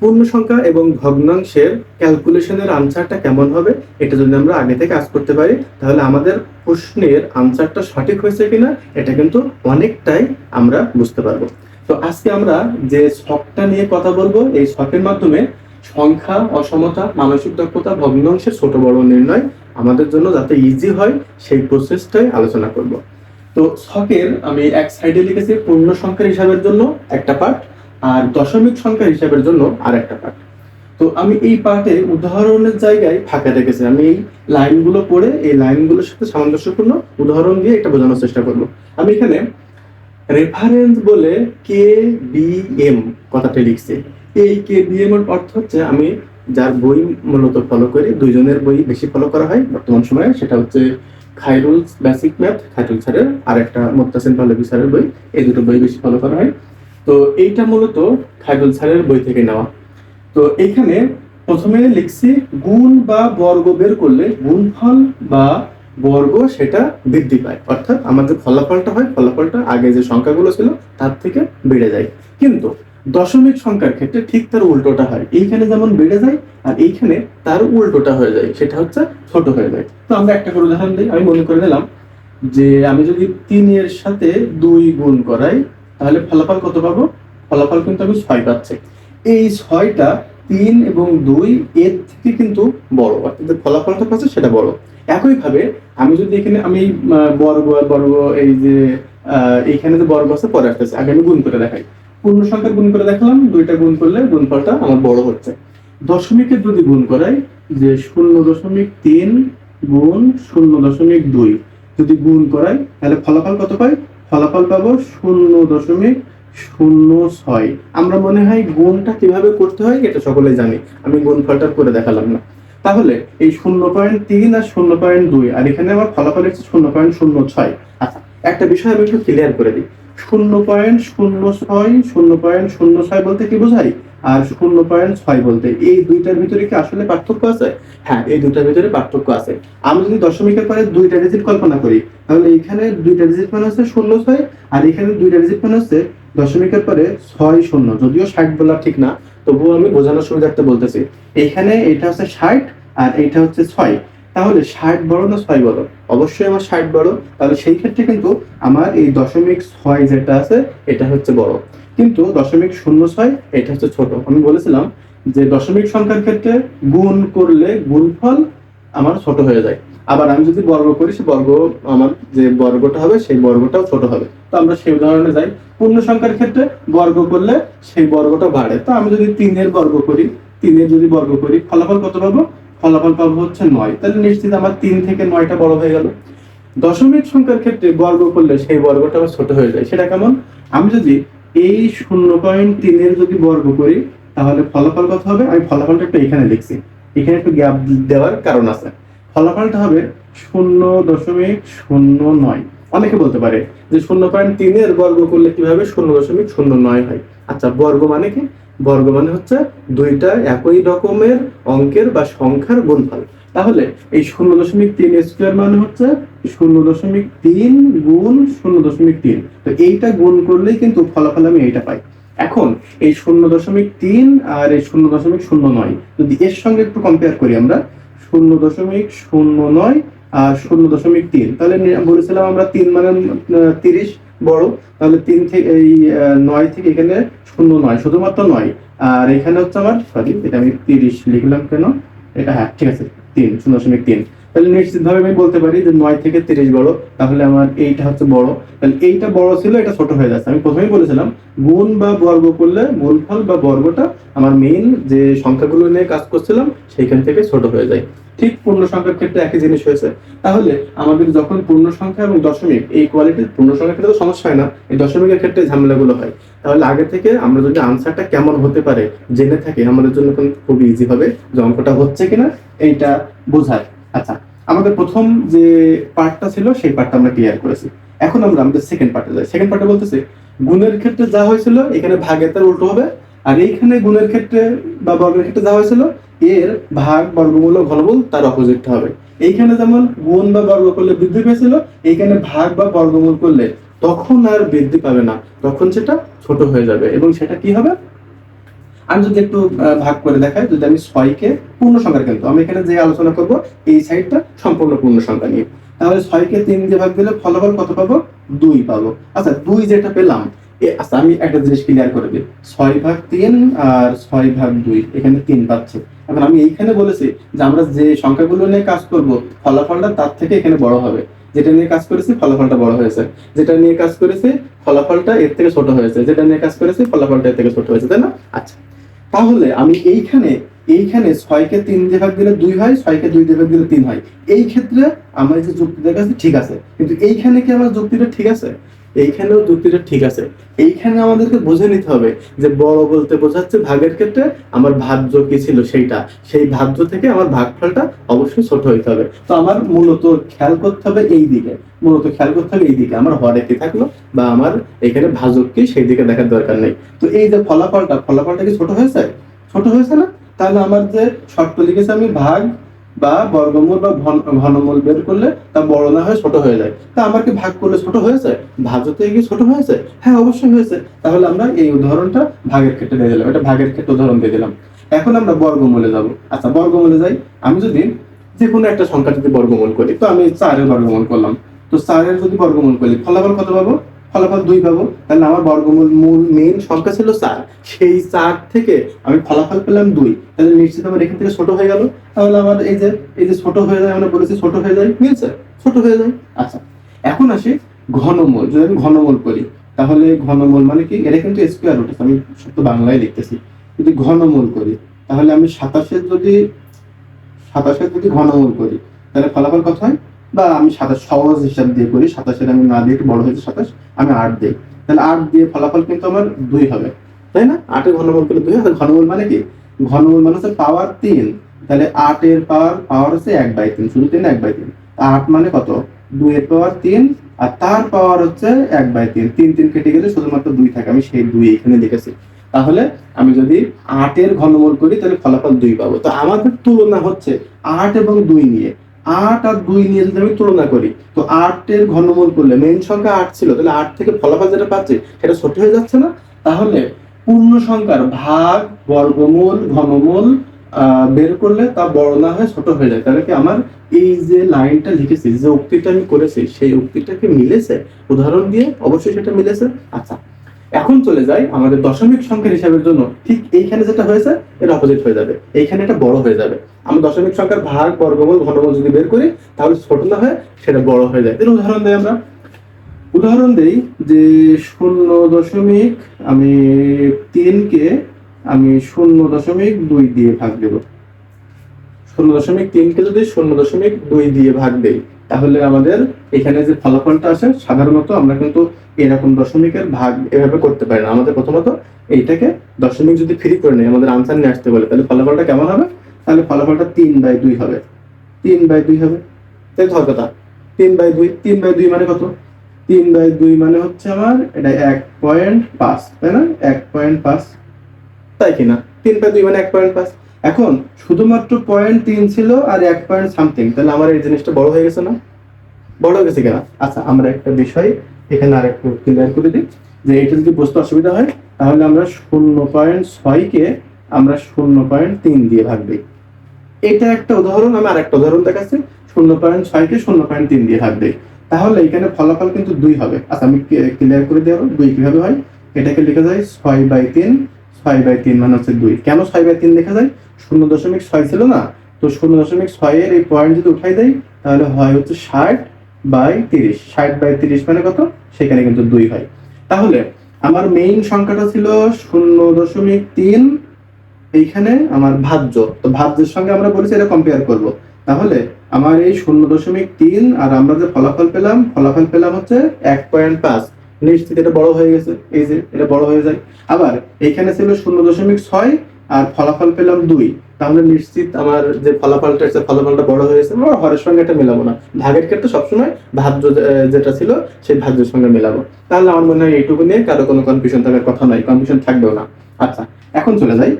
পূর্ণ সংখ্যা এবং ভগ্নাংশের ক্যালকুলেশনের আনসারটা কেমন হবে, এটা যদি আমরা আগে থেকে কাজ করতে পারি, তাহলে আমাদের প্রশ্নের আনসারটা সঠিক হয়েছে কিনা, এটা কিন্তু অনেকটাই আমরা বুঝতে পারব। তো আজকে আমরা যে শখটা নিয়ে কথা বলব, এই শখের মাধ্যমে সংখ্যা, অসমতা, মানসিক দক্ষতা, ভগ্নাংশের ছোট বড় নির্ণয় আমাদের জন্য যাতে ইজি হয়, সেই প্রসেসটাই আলোচনা করব। তো শখের আমি এক সাইডে লিখেছি পূর্ণ সংখ্যার হিসাবের জন্য একটা পার্ট আর দশমিক সংখ্যা হিসাবের জন্য আর একটা পার্ট তো আমি এই পার্টে উদাহরণের জায়গায় ফাঁকা রেখেছি আমি এই লাইনগুলো পড়ে এই লাইনগুলোর সাথে সামঞ্জস্যপূর্ণ উদাহরণ দিয়ে এটা বোঝানোর চেষ্টা করব। আমি এখানে রেফারেন্স বলে কে বি এম কথাটা লিখছি। এই কে বি এম এর অর্থ হচ্ছে আমি যার বই মূলত ফলো করি, দুইজনের বই বেশি ফলো করা হয় বর্তমান সময়ে। সেটা হচ্ছে খাইরুল বেসিক ম্যাথ খাইরুল স্যারের আর একটা মোত্তাসিন পাল্লবী স্যারের বই। এই দুটো বই বেশি ফলো করা হয়। তো এইটা মূলত খাইরুল স্যারের বই থেকে নেওয়া। তো এখানে প্রথমে লিখছি গুণ বা বর্গ বের করলে গুণফল বা বর্গ সেটা বৃদ্ধি পায়। অর্থাৎ আমাদের ফলাফলটা হয়, ফলাফলটা আগে যে সংখ্যাগুলো ছিল তার থেকে বেড়ে যায়। কিন্তু দশমিক সংখ্যার ক্ষেত্রে ঠিক তার উল্টোটা হয়। এইখানে যেমন বেড়ে যায় আর এইখানে তার উল্টোটা হয়ে যায়, সেটা হচ্ছে ছোট হয়ে যায়। তো আমরা একটা করে উদাহরণ দিই। আমি মনে করে নিলাম যে আমি যদি তিনের সাথে দুই গুণ করাই তাহলে ফলাফল কত পাবো? ফলাফল কিন্তু আমি ছয় পাচ্ছি। এই ছয়টা তিন এবং দুই এর থেকে কিন্তু বড়। অর্থাৎ ফলাফলটা পাচ্ছে সেটা বড়। একইভাবে আমি যদি এখানে আমি বর্গ বর্গ এই যে আহ, এইখানে যে বর্গ আছে পরে আসতেছে। আগে আমি গুণ করে দেখাই। পূর্ণ সংখ্যা গুণ করে দেখালাম দুইটা গুণ করলে গুণফলটা আমার বড় হচ্ছে। দশমিকের যদি গুণ করাই যে শূন্য দশমিক তিন গুণ শূন্য দশমিক দুই যদি গুণ করাই তাহলে ফলাফল কত পাই? ফলাফল পাবো শূন্য দশমিক শূন্য ছয়। আমরা মনে হয় গুণটা কীভাবে করতে হয় এটা সকলে জানি। আমি গুণফলটা করে দেখালাম না। তাহলে এই শূন্য পয়েন্ট তিন আর শূন্য পয়েন্ট দুই, আর এখানে আমার ফলাফল হচ্ছে শূন্য পয়েন্ট শূন্য ছয়। আচ্ছা একটা বিষয় আমি একটু ক্লিয়ার করে দিই। শূন্য পয়েন্ট শূন্য ছয়, শূন্য পয়েন্ট শূন্য ছয় বলতে কি বোঝাই আর শূন্য পয়েন্ট ছয় বলতে, এই দুইটার ভিতরে কি আসলে পার্থক্য আছে? হ্যাঁ এই দুইটার ভিতরে পার্থক্য আছে। আমি যদি দশমিকের পরে দুইটা ডিজিট কল্পনা করি, তাহলে এখানে দুইটা ডিজিট মানে হচ্ছে শূন্য ছয়, আর এখানে দুইটা ডিজিট মানে হচ্ছে দশমিকের পরে ছয় শূন্য। যদিও ষাট বলা ঠিক না, তবুও আমি বোঝানোর সুবিধার্থে বলতেছি। এখানে এটা হচ্ছে ষাট, আর এইটা হচ্ছে ছয়। তাহলে ষাট বড় না ছয় বড়? অবশ্যই আমার ষাট বড়। তাহলে সেই ক্ষেত্রে কিন্তু আমার এই দশমিক ছয় যেটা আছে, এটা হচ্ছে বড়। কিন্তু দশমিক শূন্য ছয়, এটা হচ্ছে ছোট। আমি বলেছিলাম যে দশমিক সংখ্যার ক্ষেত্রে গুণ করলে গুণফল আমার ছোট হয়ে যায়। আবার আমি যদি বর্গ করি, সে বর্গ আমার যে বর্গটা হবে, সেই বর্গটাও ছোট হবে। তো আমরা সেই উদাহরণে যাই। পূর্ণ সংখ্যার ক্ষেত্রে বর্গ করলে সেই বর্গটা বাড়ে। তো আমি যদি তিনের বর্গ করি, তিনের যদি বর্গ করি, ফলাফল কত পাবো? ফলাফল পাবো হচ্ছে নয়। তাহলে নিশ্চিত আমার তিন থেকে নয়টা বড় হয়ে গেল। দশমিক সংখ্যার ক্ষেত্রে বর্গ করলে সেই বর্গটা আবার ছোট হয়ে যায়। সেটা কেমন? আমি যদি এই শূন্য পয়েন্ট তিনের যদি বর্গ করি, তাহলে ফলাফল কত হবে? আমি ফলাফলটা একটু এখানে লিখছি। এখানে একটু গ্যাপ দেওয়ার কারণ আছে। ফলাফলটা হবে শূন্য দশমিক শূন্য নয়। অনেকে বলতে পারে যে শূন্য পয়েন্ট তিনের বর্গ করলে কীভাবে শূন্য দশমিক শূন্য নয় হয়? আচ্ছা বর্গ মানে কি? বর্গ মানে হচ্ছে দুইটা একই রকমের অঙ্কের বা সংখ্যার গুণফল। তাহলে এই শূন্য দশমিক তিন স্কোয়ার মানে হচ্ছে শূন্য দশমিক তিন গুণ শূন্য দশমিক তিন। তো এইটা গুণ করলেই কিন্তু ফলাফল আমি এইটা পাই। এখন এই শূন্য দশমিক তিন আর এই শূন্য দশমিক শূন্য নয়, যদি এর সঙ্গে একটু কম্পেয়ার করি আমরা, শূন্য দশমিক শূন্য নয় আর শূন্য দশমিক তিন, তাহলে বলেছিলাম আমরা তিন মানে তিরিশ বড়, তাহলে তিন থেকে এই নয় থেকে এখানে শূন্য নয়, শুধুমাত্র নয়। আর এখানে হচ্ছে আমার সরি এটা আমি তিরিশ লিখলাম কেন? এটা হ্যাঁ ঠিক আছে, তিন, শূন্য দশমিক তিন। তাহলে নিশ্চিত ভাবে আমি বলতে পারি যে নয় থেকে তিরিশ বড়, তাহলে আমার এইটা হচ্ছে বড়। তাহলে এইটা বড় ছিল, এটা ছোট হয়ে যাচ্ছে। আমি প্রথমেই বলেছিলাম, গুণ বা বর্গ করলে গুণফল বা বর্গটা আমার মেইন যে সংখ্যাগুলো নিয়ে কাজ করছিলাম, সেইখান থেকে ছোট হয়ে যায়। ঠিক পূর্ণ সংখ্যার ক্ষেত্রে একই জিনিস হয়েছে। তাহলে আমাদের যখন পূর্ণ সংখ্যা এবং দশমিক, এই কোয়ালিটির পূর্ণ সংখ্যার ক্ষেত্রে তো সমস্যা হয় না, এই দশমিকের ক্ষেত্রে ঝামেলাগুলো হয়। তাহলে আগে থেকে আমরা যদি আনসারটা কেমন হতে পারে, জেনে থাকি, আমাদের জন্য খুবই ইজি হবে যে অঙ্কটা হচ্ছে কিনা, এইটা বোঝার আচ্ছা আমাদের প্রথম যে পার্টটা ছিল, সেই পার্টটা আমরা ক্লিয়ার করেছি। এখন আমরা আমাদের সেকেন্ড পার্টে যাই। সেকেন্ড পার্টে বলতেছি, গুণের ক্ষেত্রে যা হয়েছিল, এখানে ভাগের তার উল্টো হবে, আর এইখানে গুণের ক্ষেত্রে বা বর্গের ক্ষেত্রে যা হয়েছিল, এর ভাগ, বর্গমূল ও ঘনমূল তার অপোজিটটা হবে। এইখানে যেমন গুণ বা বর্গ করলে বৃদ্ধি পেয়েছিল, এইখানে ভাগ বা বর্গমূল করলে তখন আর বৃদ্ধি পাবে না। তখন সেটা ছোট হয়ে যাবে এবং সেটা কি হবে? আমি যদি একটু ভাগ করে দেখাই, যদি আমি ছয়কে পূর্ণ সংখ্যা কিন্তু আমি এখানে যে আলোচনা করব, এই সাইডটা সম্পূর্ণ পূর্ণ সংখ্যা নিয়ে। তাহলে ছয়কে তিন দিয়ে ভাগ দিলে ফলাফল কত পাবো? দুই পাবো। আচ্ছা দুই যেটা পেলাম আচ্ছা আমি একটা জিনিস ক্লিয়ার করে দিই। ছয় ভাগ তিন আর ছয় ভাগ দুই, এখানে তিন পাচ্ছে। এখন আমি এইখানে বলেছি যে আমরা যে সংখ্যাগুলো নিয়ে কাজ করব, ফলাফলটা তার থেকে এখানে বড় হবে। যেটা নিয়ে কাজ করেছি, ফলাফলটা বড় হয়েছে। যেটা নিয়ে কাজ করেছি, ফলাফলটা এর থেকে ছোট হয়েছে। যেটা নিয়ে কাজ করেছি, ফলাফলটা এর থেকে ছোট হয়েছে। তাই না? আচ্ছা। তাহলে আমি এইখানে এইখানে ছয়কে তিন দিয়ে ভাগ দিলে দুই হয়, ছয়কে দুই দিয়ে ভাগ দিলে তিন হয়। এই ক্ষেত্রে আমার যে যুক্তি দেখাচ্ছে ঠিক আছে। কিন্তু এইখানে কি আমার যুক্তিটা ঠিক আছে? এইখানেও যুক্তিটা ঠিক আছে। এইখানে আমাদেরকে বুঝে নিতে হবে যে বড় বলতে বোঝাচ্ছে ভাগের ক্ষেত্রে আমার ভাজ্য কি ছিল সেইটা। সেই ভাজ্য থেকে আমার ভাগফলটা অবশ্যই ছোট হইতে হবে। তো আমার মূলত খেয়াল করতে হবে এই দিকে। মূলত খেয়াল করতে হবে এই দিকে। আমার হরে কি থাকল বা আমার এখানে ভাজক কি সেই দিকে দেখার দরকার নেই। তো এই যে ফলাফলটা ফলাফলটা কি ছোট হয়েছে? ছোট হয়েছে না? তাহলে আমার যে শর্ত লিখেছে আমি ভাগ বা বর্গমূল বা ঘন- ঘনমূল বের করলে তা বড় না হয়ে ছোট হয়ে যায়। তা আমার কি ভাগ করলে ছোট হয়েছে? ভাজতে গিয়ে ছোট হয়েছে? হ্যাঁ অবশ্যই হয়েছে। তাহলে আমরা এই উদাহরণটা ভাগের ক্ষেত্রে দিয়ে দিলাম। এটা ভাগের ক্ষেত্রে উদাহরণ দিয়ে দিলাম। এখন আমরা বর্গমূলে যাব। আচ্ছা বর্গমূলে যাই। আমি যদি যে কোনো একটা সংখ্যা যদি বর্গমূল করি, তো আমি চারের বর্গমূল করলাম। তো চারের যদি বর্গমূল করি, ফলাফল কত পাবো? ফলাফল দুই পাবো। তাহলে আমার বর্গমূল মূল মেন সংখ্যা ছিল চার। সেই চার থেকে আমি ফলাফল পেলাম দুই। তাহলে নিশ্চিত আমার এখান থেকে ছোট হয়ে গেল। তাহলে আমার এই যে এই যে ছোট হয়ে যায়, আমরা বলেছি ছোট হয়ে যায়। মিলছে ছোট হয়ে যায়। আচ্ছা এখন আসি ঘনমূল। যদি আমি ঘনমূল করি, তাহলে ঘনমূল মানে কি? এটা কিন্তু স্কোয়ার রুট আমি শুধু বাংলায় লিখতেছি। যদি ঘনমূল করি, তাহলে আমি সাতাশের যদি সাতাশের যদি ঘনমূল করি, তাহলে ফলাফল কত হয়? বা আমি সাতাশ, সহজ হিসাব দিয়ে করি সাতাশের আমি না দিয়ে বড় হয়েছে সাতাশ, আমি আট দিই। তাহলে আট দিয়ে ফলাফল কিন্তু আমার দুই হবে, তাই না? আটের ঘনমূল করলে দুই হবে ঘনমূল মানে কি? ঘনমূল মানে হচ্ছে পাওয়ার তিন, তাহলে আটের পাওয়ার পাওয়ার হচ্ছে এক বাই তিন, শুধু তিন, এক বাই তিন। আট মানে কত? দুই এর পাওয়ার তিন, আর তার পাওয়ার হচ্ছে এক বাই তিন। তিন তিন কেটে গেলে শুধুমাত্র দুই থাকে, আমি সেই দুই এখানে লিখেছি। তাহলে আমি যদি আটের ঘনমূল করি, তাহলে ফলাফল দুই পাবো। তো আমাদের তুলনা হচ্ছে আট এবং দুই নিয়ে। আট আর দুই নিয়ে যদি আমি তুলনা করি, তো আটের ঘনমূল করলে মেন সংখ্যা আট ছিল, তাহলে আট থেকে ফলাফল যেটা পাচ্ছি, সেটা ছোট হয়ে যাচ্ছে না? তাহলে পূর্ণ সংখ্যার ভাগ, বর্গমূল, ঘনমূল বের করলে তা বড় না হয়ে ছোট হয়ে যায়। তাহলে কি আমার এই যে লাইনটা লিখেছি, যে উক্তিটা আমি করেছি, সেই উক্তিটাকে মিলেছে? উদাহরণ দিয়ে অবশ্যই সেটা মিলেছে। আচ্ছা এখন চলে যাই আমাদের দশমিক সংখ্যার হিসাবের জন্য। ঠিক এইখানে যেটা হয়েছে এটা অপোজিট হয়ে যাবে। এইখানে এটা বড় হয়ে যাবে। আমরা দশমিক সংখ্যার ভাগ, বর্গমূল, ঘনমূল যদি বের করি, তাহলে ছোট না হয়ে, সেটা বড় হয়ে যায়। উদাহরণ দেই আমরা। উদাহরণ দেই যে শূন্য দশমিক আমি তিনকে আমি শূন্য দশমিক দুই দিয়ে ভাগ দেব। শূন্য দশমিক তিনকে যদি শূন্য দশমিক দুই দিয়ে ভাগ দেই তাহলে আমাদের এখানে যে ফলাফলটা আসে সাধারণত আমরা কিন্তু এরকম দশমিকের ভাগ এভাবে করতে পারি না। আমাদের প্রথমত এইটাকে দশমিক যদি ফ্রি করে নেই, আমাদের আনসার নিয়ে আসতে বলে, তাহলে ফলাফলটা কেমন হবে? তাহলে ফলাফলটা তিন বাই দুই হবে। তিন বাই দুই হবে? তাই ধর কথা, তিন বাই দুই, তিন বাই দুই মানে কত? তিন বাই দুই মানে হচ্ছে আমার, এটা এক পয়েন্ট পাঁচ, তাই না? এক পয়েন্ট পাঁচ। তাই কিনা তিন বাই দুই মানে এক পয়েন্ট পাঁচ। এখন শুধুমাত্র পয়েন্ট তিন ছিল আর এক পয়েন্ট সামথিং তাহলে আমার এই জিনিসটা বড় হয়ে গেছে না? বড় হয়ে গেছে কিনা? আচ্ছা আমরা একটা বিষয় এখানে আর একটু ক্লিয়ার করে দিই। যে এটা যদি বুঝতে অসুবিধা হয়, তাহলে আমরা শূন্য পয়েন্ট ছয়কে আমরা শূন্য পয়েন্ট তিন দিয়ে ভাগ দিই। এটা একটা উদাহরণ, আমি আরেকটা উদাহরণ দেখাচ্ছি। শূন্য পয়েন্ট ছয়কে শূন্য পয়েন্ট তিন দিয়ে ভাগ দিই। তাহলে এখানে ফলাফল কিন্তু দুই হবে। আচ্ছা আমি ক্লিয়ার করে দেবো দুই কীভাবে হয়? এটাকে লেখা যায় ছয় বাই তিন ছয় বাই তিন মানে হচ্ছে দুই। কেন ছয় বাই তিন লেখা যায়? শূন্য দশমিক ছয় ছিল না। তো শূন্য দশমিক ছয়ের এই পয়েন্ট যদি উঠাই দেয় তাহলে হয় হচ্ছে ষাট বাই তিরিশ। ষাট বাই তিরিশ মানে কত? সেখানে কিন্তু দুই হয়। তাহলে আমার মেইন সংখ্যাটা ছিল শূন্য দশমিক তিন এইখানে আমার ভাজ্য। তো ভাজ্যের সঙ্গে আমরা বলেছি এটা কম্পেয়ার করব। তাহলে আমার এই শূন্য দশমিক তিন আর আমরা যে ফলাফল পেলাম ফলাফল পেলাম হচ্ছে এক পয়েন্ট পাঁচ। নিশ্চিত এটা বড় হয়ে গেছে, এই যে এটা বড় হয়ে যায়। আবার এইখানে ছিল শূন্য দশমিক ছয় আর ফলাফল পেলাম দুই। তাহলে নিশ্চিত আমার যে ফলাফলটা আছে, ফলাফলটা বড় হয়েছে আমরা হরের সঙ্গে এটা মেলাবো না। ভাগের ক্ষেত্রে সবসময় ভাজ্য যেটা ছিল সেই ভাজ্যের সঙ্গে মেলাবো। তাহলে আমার মনে হয় এইটুকু নিয়ে কারও কোনো কনফিউশন থাকার কথা নয় কনফিউশন থাকবেও না। আচ্ছা এখন চলে যাই।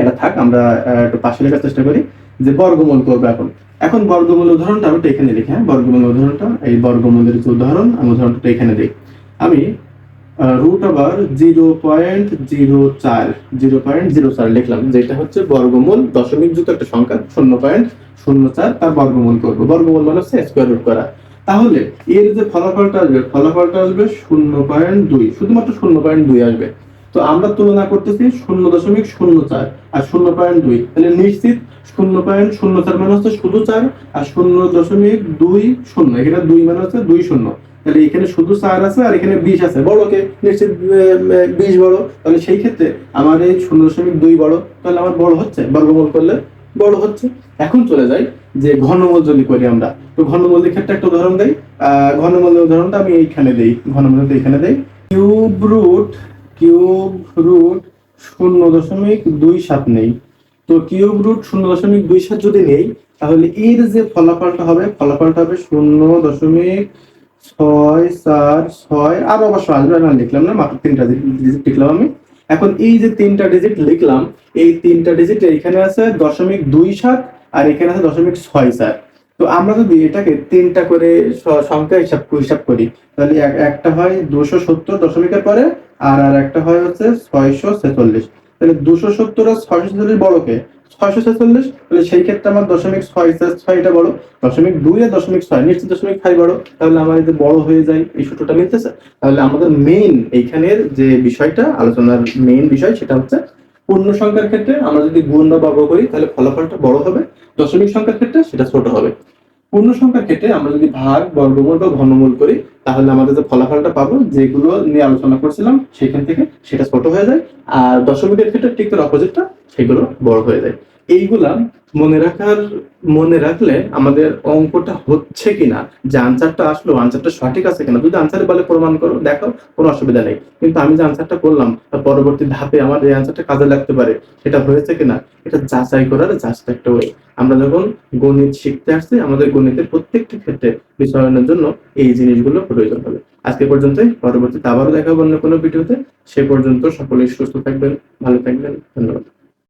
এটা থাক, আমরা একটু পাশে লেখার চেষ্টা করি, যে বর্গমূল করব এখন। এখন বর্গমূল উদাহরণটা আমি এখানে লিখি হ্যাঁ? বর্গমূল উদাহরণটা, এই বর্গমূলের যে উদাহরণ, আমি উদাহরণটা এখানে দিই। আমি রুট আবার জিরো পয়েন্ট জিরো চার জিরো পয়েন্ট জিরো চার লিখলাম, যেটা হচ্ছে বর্গমূল দশমিক যুক্ত একটা সংখ্যা, শূন্য পয়েন্ট শূন্য চার, তার বর্গমূল করব। বর্গমূল মানে হচ্ছে স্কোয়ার রুট করা। তাহলে, এর যে ফলাফলটা আসবে ফলাফলটা আসবে শূন্য পয়েন্ট দুই, শুধুমাত্র শূন্য পয়েন্ট দুই আসবে। তো আমরা তুলনা করতেছি শূন্য দশমিক শূন্য চার আর শূন্য পয়েন্ট দুই। তাহলে নিশ্চিত শূন্য পয়েন্ট শূন্য চার মানে হচ্ছে শুধু চার আর শূন্য দশমিক দুই শূন্য, এখানে দুই মানে হচ্ছে দুই শূন্য। তাহলে এখানে শুধু চার আছে আর এখানে বিশ আছে। বড়কে নিশ্চিত বিশ বড় তাহলে সেই ক্ষেত্রে আমার এই শূন্য দশমিক দুই বড় তাহলে আমার বড় হচ্ছে, বর্গমূল করলে বড় হচ্ছে। এখন চলে যাই যে ঘনমূল যদি করি আমরা। তো ঘনমূলের ক্ষেত্রে একটা উদাহরণ দেই। ঘনমূলের উদাহরণটা আমি এইখানে দেই। ঘনমূল এইখানে দেই। কিউব রুট কিউব রুট শূন্য দশমিক দুই সাত নেই। তো কিউব রুট শূন্য দশমিক দুই সাত যদি নেই, তাহলে এর যে ফলাফলটা হবে ফলাফলটা হবে শূন্য দশমিক ছয়, চার, ছয়, আর অবশ্য আসবে, না, লিখলাম না, মাত্র তিনটা ডিজিট লিখলাম আমি। এখন এই যে তিনটা ডিজিট লিখলাম, এই তিনটা ডিজিট এখানে আছে দশমিক দুই সাত আর এখানে আছে দশমিক ছয় চার। তো আমরা যদি এটাকে তিনটা করে সংখ্যা হিসাব হিসাব করি, তাহলে এক- একটা হয় দুশো সত্তর দশমিকের পরে, আর আর একটা হয় হচ্ছে ছয়শো ছেচল্লিশ। তাহলে দুশো সত্তর আর ছয়শো ছেচল্লিশ বড়কে ছয়শো ছেচল্লিশ, তাহলে সেই ক্ষেত্রে আমার দশমিক ছয় ছয়টা বড়, দশমিক দুই আর দশমিক ছয় নিশ্চয় দশমিক ফাইভ বড়, তাহলে আমার যদি বড় হয়ে যায় এই সূত্রটা মিলতেছে। তাহলে আমাদের মেইন এইখানের যে বিষয়টা, আলোচনার মেইন বিষয়, সেটা হচ্ছে পূর্ণ সংখ্যার ক্ষেত্রে আমরা যদি গুণ বা বর্গ করি, তাহলে ফলাফলটা বড় হবে, দশমিক সংখ্যার ক্ষেত্রে সেটা ছোট হবে। পূর্ণ সংখ্যার ক্ষেত্রে আমরা যদি ভাগ, বর্গমূল বা ঘনমূল করি, তাহলে আমাদের যে ফলাফলটা পাবো, যেগুলো নিয়ে আলোচনা করছিলাম, সেখান থেকে সেটা ছোট হয়ে যায়। আর দশমিকের ক্ষেত্রে ঠিক তার অপোজিটটা সেগুলো বড় হয়ে যায়। এইগুলা মনে রাখার, মনে রাখলে আমাদের অঙ্কটা হচ্ছে কিনা, যে আনসারটা আসলো আনসারটা সঠিক আছে কিনা, যদি আনসারে বলে প্রমাণ করো দেখো কোনো অসুবিধা নেই। কিন্তু আমি যে আনসারটা করলাম পরবর্তী ধাপে আমার এই আনসারটা কাজে লাগতে পারে, সেটা হয়েছে কিনা, এটা যাচাই করার জাস্ট একটা ওয়ে আমরা যখন গণিত শিখতে আসছি, আমাদের গণিতের প্রত্যেকটি ক্ষেত্রে বিষয়নের জন্য এই জিনিসগুলো প্রয়োজন হবে। আজকে পর্যন্তই, পরবর্তীতে আবারও দেখা হবে অন্য কোনো ভিডিওতে। সে পর্যন্ত সকলেই সুস্থ থাকবেন, ভালো থাকবেন, ধন্যবাদ।